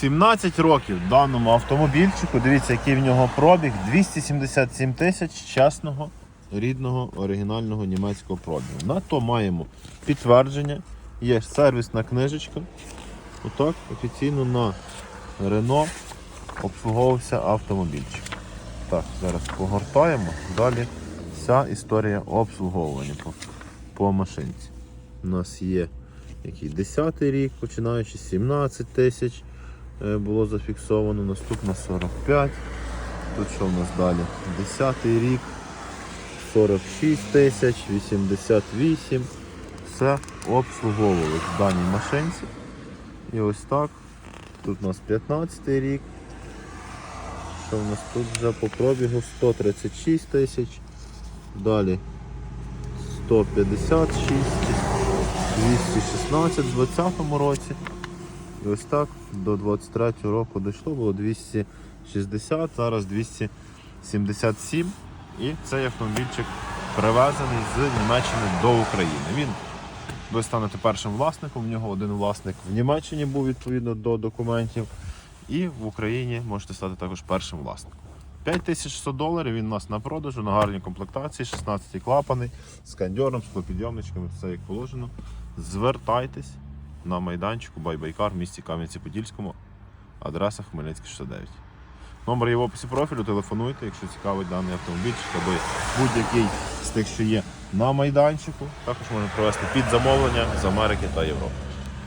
17 років даному автомобільчику. Дивіться, який в нього пробіг. 277 тисяч чесного, рідного, оригінального німецького пробігу. На то маємо підтвердження. Є сервісна книжечка. Отак офіційно на Рено обслуговувався автомобільчик. Так, зараз погортаємо. Далі вся історія обслуговування по, по машинці. У нас є який 10 рік, починаючи з 17 тисяч було зафіксовано, наступна 45. Тут що в нас далі? 10 рік, 46 тисяч, 88. Все обслуговувалось в даній машинці. І ось так. Тут у нас 15 рік. Що в нас тут вже по пробігу 136 тисяч. Далі 156, 216 в 2020 році. І ось так до 23 року дійшло, було 260, зараз 277. І цей автомобільчик привезений з Німеччини до України. Він ви станете першим власником. В нього один власник в Німеччині був відповідно до документів. І в Україні можете стати також першим власником. 5600 доларів він у нас на продажу, на гарній комплектації, 16 клапани, з кондьором, з клопідйомничками, все як положено. Звертайтесь на майданчику Байбайкар в місті Кам'янці-Подільському, адреса Хмельницький 69. Номер є в описі профілю, телефонуйте, якщо цікавить даний автомобіль, або будь-який з тих, що є на майданчику. Також можна провести під замовлення з Америки та Європи.